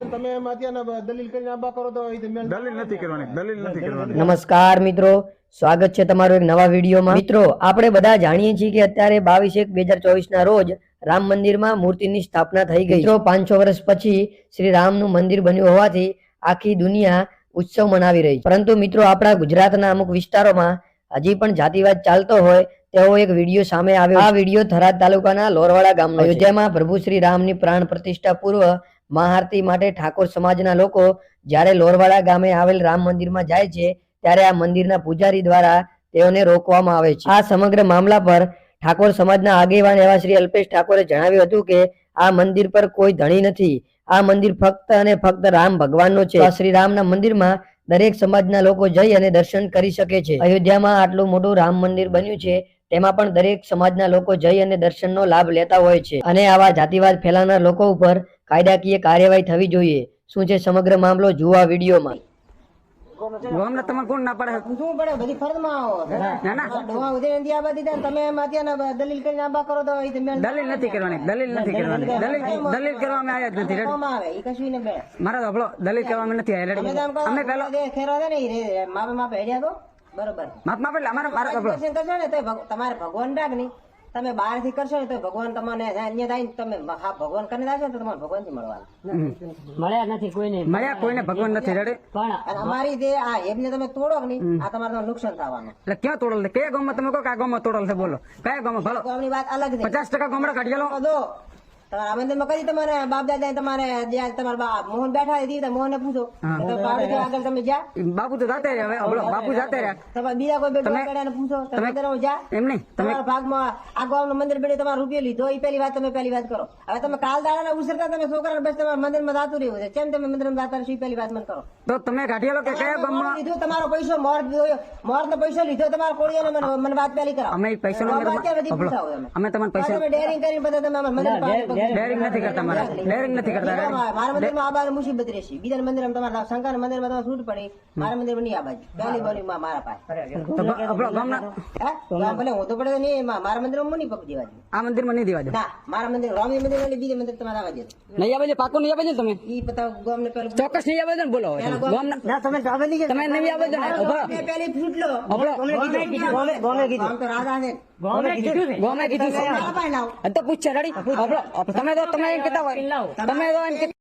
તમે દલીલ કરીને આંબા કરો તો એ તો મેળ દલીલ નથી કરવાની દલીલ નથી કરવાની. નમસ્કાર મિત્રો સ્વાગત છે તમારું એક નવા વિડીયોમાં. મિત્રો આપણે બધા જાણીએ છીએ કે અત્યારે બાવીસ એક બે હજાર ચોવીસ ના રોજ રામ મંદિરમાં મૂર્તિની સ્થાપના થઈ ગઈ. મિત્રો પાંચસો વર્ષ પછી શ્રી રામનું મંદિર બન્યું હોવાથી આખી દુનિયા ઉત્સવ મનાવી રહી છે. પરંતુ મિત્રો આપણા ગુજરાતના અમુક વિસ્તારોમાં હજી પણ જાતિવાદ ચાલતો હોય તેવો એક વીડિયો સામે આવ્યો આ વીડિયો થરાદ તાલુકાના લોરવાડા ગામનો જેમાં પ્રભુ શ્રી રામની પ્રાણ પ્રતિષ્ઠા પૂર્વ મહાઆરતી માટે ઠાકોર સમાજના લોકો જ્યારે લોરવાડા ગામે આવેલ રામ મંદિરમાં જાય છે, ત્યારે આ મંદિરના પૂજારી દ્વારા તેઓને રોકવામાં આવે છે. આ સમગ્ર મામલા પર ઠાકોર સમાજના આગેવાન એવા શ્રી અલ્પેશ ઠાકોરે જણાવ્યું હતું કે, આ મંદિર પર કોઈ ધણી નથી. આ મંદિર ફક્ત અને ફક્ત રામ ભગવાનનો છે. શ્રી રામના મંદિરમાં દરેક સમાજના લોકો જઈ અને દર્શન કરી શકે છે. અયોધ્યામાં આટલું મોટું રામ મંદિર બન્યું છે તેમાં પણ દરેક સમાજના લોકો જઈ અને દર્શનનો લાભ લેતા હોય છે. અને આવા જાતિવાદ ફેલાવનાર લોકો ઉપર કાયદાકીય કાર્યવાહી થવી જોઈએ. શું છે સમગ્ર મામલો? જુઓ આ વિડીયોમાં. ગામના તમારે કોણ ના પાડે? શું પડે? બધી ફરજમાં આવો. ના ના. ડોહા ઉધેર નથી આબા દીધા તમે એમ દલીલ કરીને આંબા કરો તો એ તો મેળ દલીલ નથી કરવાની દલીલ નથી કરવાની. દલીલ દલીલ કરવા અમે આવ્યા જ નથી. આવે. એ કશું ને બે. મારા તો દલીલ કરવા અમે નથી આવ્યા. તમે રેડી? તો એમ કહો અમે પેલો ખેરો દે ને માપે માપે હેડ્યા તો. બરોબર. માપ માપ એટલે મારા કરશો ને તો તમારે ભગવાન રાખ નહીં. તમે બહારથી કરશો ને તો ભગવાન તમને અન્ય થાય તમે હા ભગવાન કરીને દાશો તો તમારે ભગવાનથી મળવાનું મળ્યા નથી કોઈને. મળ્યા કોઈને ભગવાન નથી રડે? પણ અમારી જે આ એમને તમે તોડો કે નહીં આ તમારે નુકસાન થવાનું. એટલે ક્યાં તોડલ છે? કયા ગામમાં તમે કહો કે આ ગામમાં તોડલ છે? બોલો. કયા ગામમાં? ભલો. ગામની વાત અલગ છે. પચાસ ટકા ગામડા કાઢી લો દો. તમારા આમંત્રણમાં કદી તમારે બાપ દાદા તમારે જ્યાં તમારા બાપ મોહન બેઠા હતી તો મોહન ને પૂછો આગળ તમે જા. બાપુ તો જાતે રહ્યા હવે બાપુ જાતે રહ્યા. તમારે બીજા કોઈ બેઠા કર્યા પૂછો તમે તમે- જા. એમ નહીં તમારા ભાગમાં આ ગામનું મંદિર બેઠે તમારે રૂપિયો લીધો એ પહેલી વાત તમે પહેલી વાત કરો. હવે તમે કાલ દાડા ઉસરતા તમે છોકરા બસ તમારા મંદિરમાં જાતું રહ્યું છે. કેમ તમે મંદિરમાં જાતા રહેશો એ પહેલી વાત મને કરો. તો તમે કાઢી લો કે કયા ગામમાં? લીધો તમારો પૈસો મોર મોર નો પૈસો લીધો તમારો કોળીઓ મને મને વાત પહેલી કરો અમે પૈસા તમે અમે તમને પૈસા તમે ડેરિંગ કરીને બધા તમે મંદિર ડેરિંગ નથી કરતા મારા. ડેરિંગ નથી કરતા મારા મંદિરમાં આ બાર મુસીબત રહેશે. બીજા મંદિરમાં તમારા શંકર મંદિરમાં તમારે છૂટ પડે. મારા મંદિરમાં નહીં આ બાજુ પહેલી બોલી માં મારા પાસે ભલે હું તો પડે નહીં મારા મંદિરમાં હું નહીં પગ દેવા દઉં. આ મંદિરમાં નહીં દેવા ના મારા મંદિર રામી મંદિર એટલે બીજા મંદિર તમારે આવવા દે નહીં આવે પાકો નહીં આવે તમે? ઈ પતા ગામને પેલું ચોક્કસ નહીં આવે ને બોલો તમે. નહીં તમે નહીં આવે ને ઊભા. પહેલી ફૂટ લો. ગામ તો રાજા છે. ગોમે કીધું. છે તો પૂછશે રેડી હભળો. તમે તો તમે એમ કહેતા હોય. તમે તો એમ